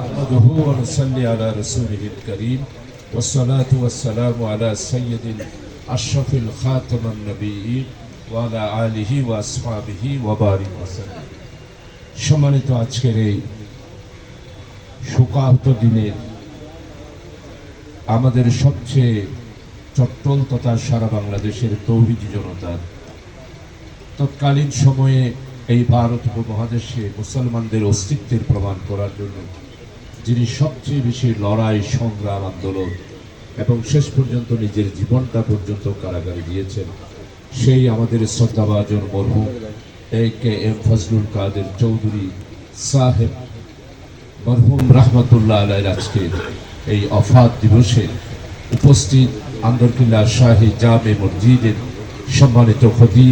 نحمده ونصلي على رسوله الكريم والصلاة والسلام على سيد أشرف الخاتم النبيين وعلى آله وأصحابه وبارك وسلم সম্মানিত আজকের এই শোকাহত দিনের আমাদের সবচেয়ে চট্টল তথা সারা বাংলাদেশের তৌহিদি জনতার তৎকালীন সময়ে এই ভারত উপমহাদেশে মুসলমানদের অস্তিত্বের প্রমাণ করার জন্য যিনি সবচেয়ে বেশি লড়াই, সংগ্রাম, আন্দোলন এবং শেষ পর্যন্ত নিজের জীবনটা পর্যন্ত কারাগারে দিয়েছেন, সেই আমাদের শ্রদ্ধাভাজন মরহুম A K M Fazlul Quader Chowdhury সাহেব। মরহুম রহমতুল্লাহ আলাই আজকের এই অফাত দিবসে উপস্থিত আন্দরকিল্লা শাহী জামে মসজিদের সম্মানিত খতি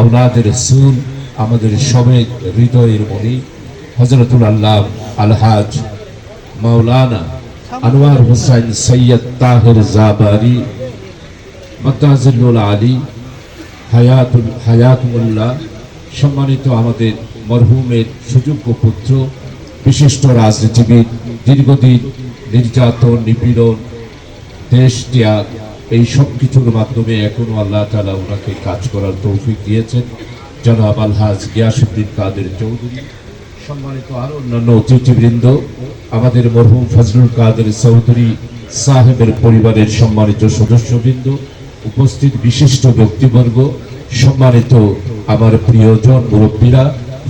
আউলাদের সুল আমাদের সবেক হৃদয়ের মনি হজরতুল আল্লাহ আলহাজ মাওলানা আনোয়ার হোসাইন সৈয়দ তাহের জাবারি মতাজুল আলী, হায়াতুল হায়াতুল্লাহ সম্মানিত আমাদের মরহুমের সুযোগ্য পুত্র, বিশিষ্ট রাজনীতিবিদ, দীর্ঘদিন নির্যাতন, নিপীড়ন, দেশ ত্যাগ, এই সব কিছুর মাধ্যমে এখনও আল্লাহ তালা ওনাকে কাজ করার তৌফিক দিয়েছেন। জনাব আলহাজ গিয়াসুদ্দিন কাদের চৌধুরী, সম্মানিত আরও অন্যান্য অতিথিবৃন্দ আমাদের মরহুম ফজলুল কাদের চৌধুরী সাহেবের পরিবারের সম্মানিত সদস্যবৃন্দ, উপস্থিত বিশিষ্ট ব্যক্তিবর্গ, সম্মানিত আমার প্রিয়জন মুরব্বীরা,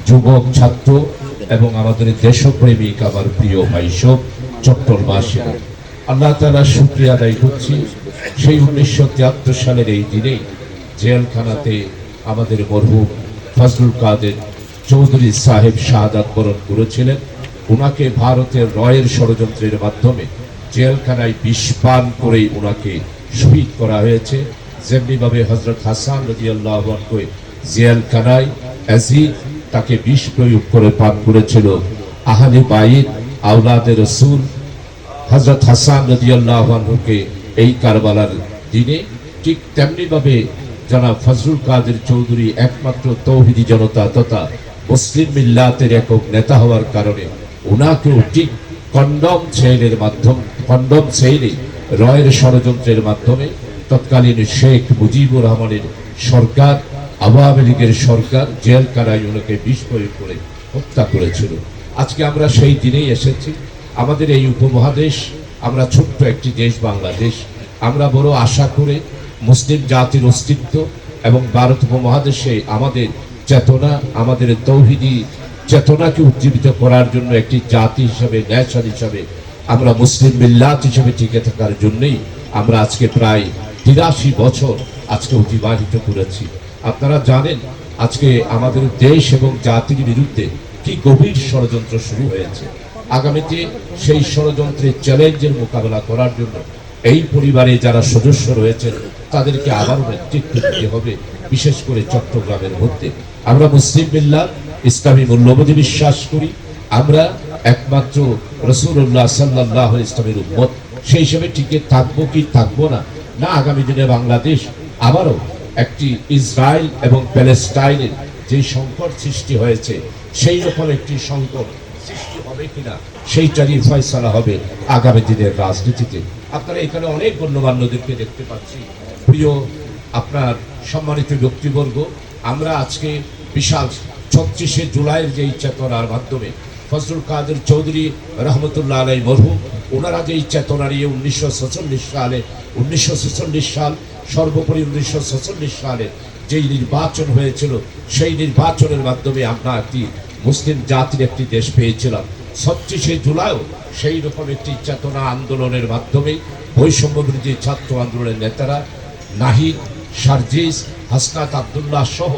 যুবক, ছাত্র এবং আমাদের দেশপ্রেমিক আমার প্রিয় ভাই সব চট্টলবাসীরা আল্লাহ তালা শুক্রিয়া আদায় করছি। সেই উনিশশো তিয়াত্তর সালের এই দিনেই জেলখানাতে আমাদের মরহুম ফজলুল কাদের চৌধুরী সাহেব শাহাদাত বরণ করেছিলেন। ওনাকে ভারতের রয়ের ষড়যন্ত্রের মাধ্যমে জেলখানায় বিষপান করেই ওনাকে শহীদ করা হয়েছে। যেমনিভাবে হজরত হাসান রদি জেলখানায় অ্যাজিদ তাকে বিষ প্রয়োগ করে পান করেছিল। আহলে বাইত আউলাদের রসুল হজরত হাসান রদিয়াল্লাহকে এই কারবালার দিনে ঠিক তেমনিভাবে জনাব ফজরুল কাদের চৌধুরী একমাত্র তৌহিদি জনতা তথা মুসলিম মিল্লাতের একক নেতা হওয়ার কারণে ওনাকেও ঠিক কন্ডম সেলের মাধ্যম, কন্ডম সেলে রয়ের ষড়যন্ত্রের মাধ্যমে তৎকালীন শেখ মুজিবুর রহমানের সরকার, আওয়ামী লীগের সরকার জেল কারায় ওনাকে বিষ প্রয়োগ করে হত্যা করেছিল। আজকে আমরা সেই দিনেই এসেছি। আমাদের এই উপমহাদেশ, আমরা ছোট্ট একটি দেশ বাংলাদেশ। আমরা বড় আশা করে মুসলিম জাতির অস্তিত্ব এবং ভারত উপমহাদেশে আমাদের চেতনা, আমাদের তৌহিদি চেতনাকে উজ্জীবিত করার জন্য একটি জাতি হিসাবে, ন্যাশন হিসাবে আমরা মুসলিম মিল্লাত হিসেবে টিকে থাকার জন্যই আমরা আজকে প্রায় তিরাশি বছর আজকে অতিবাহিত করেছি। আপনারা জানেন আজকে আমাদের দেশ এবং জাতির বিরুদ্ধে কি গভীর ষড়যন্ত্র শুরু হয়েছে। আগামীতে সেই ষড়যন্ত্রের চ্যালেঞ্জের মোকাবেলা করার জন্য এই পরিবারে যারা সদস্য রয়েছেন, তাদেরকে আবারও নেতৃত্ব দিতে হবে, বিশেষ করে চট্টগ্রামের মধ্যে। আমরা মুসলিম মিল্লাত ইসলামী মূল্যবোধে বিশ্বাস করি, আমরা একমাত্র রসুল্লাহ সাল্লাহ ইসলামের উম্মত। সেই হিসেবে টিকে থাকব কি থাকব না। না আগামী দিনে বাংলাদেশ আবারও একটি ইসরায়েল এবং প্যালেস্টাইনের যে সংকট সৃষ্টি হয়েছে, সেই রকম একটি সংকট সৃষ্টি হবে কিনা, সেইটারই ফয়সলা হবে আগামী দিনের রাজনীতিতে। আপনারা এখানে অনেক গণ্যমান্যদেরকে দেখতে পাচ্ছি। প্রিয়, আপনার সম্মানিত ব্যক্তিবর্গ, আমরা আজকে বিশাল ছত্রিশে জুলাইয়ের যেই চেতনার মাধ্যমে ফজলুল কাদের চৌধুরী রহমতুল্লাহ আলাই মরহুম, ওনারা যেই চেতনা নিয়ে উনিশশো সালে, উনিশশো ছেচল্লিশ সাল, সর্বোপরি উনিশশো সালে যেই নির্বাচন হয়েছিল, সেই নির্বাচনের মাধ্যমে আমরা একটি মুসলিম জাতির একটি দেশ পেয়েছিলাম। ছত্রিশে জুলাইও সেই রকম একটি চেতনা আন্দোলনের মাধ্যমে বৈষম্য বিরোধী ছাত্র আন্দোলনের নেতারা নাহিদ সার্জিস হাসনাত আবদুল্লাহ সহ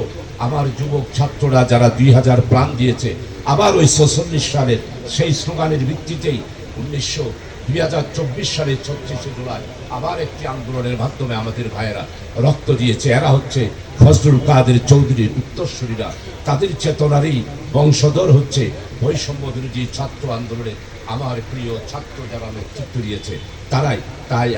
আমার যুবক ছাত্ররা যারা দুই হাজার প্রাণ দিয়েছে, আবার ওই ছচল্লিশ সালের সেই স্লোগানের ভিত্তিতেই উনিশশো দুই হাজার চব্বিশ সালের ছত্রিশে জুলাই আবার একটি আন্দোলনের মাধ্যমে আমাদের ভাইয়েরা রক্ত দিয়েছে। এরা হচ্ছে ফজলুল কাদের চৌধুরীর উত্তরসূরীরা। তাদের চেতনারই বংশধর হচ্ছে বৈষম্য বিরোধী ছাত্র আন্দোলনে আমার প্রিয় ছাত্র যারা নেতৃত্ব দিয়েছে, তারাই তাই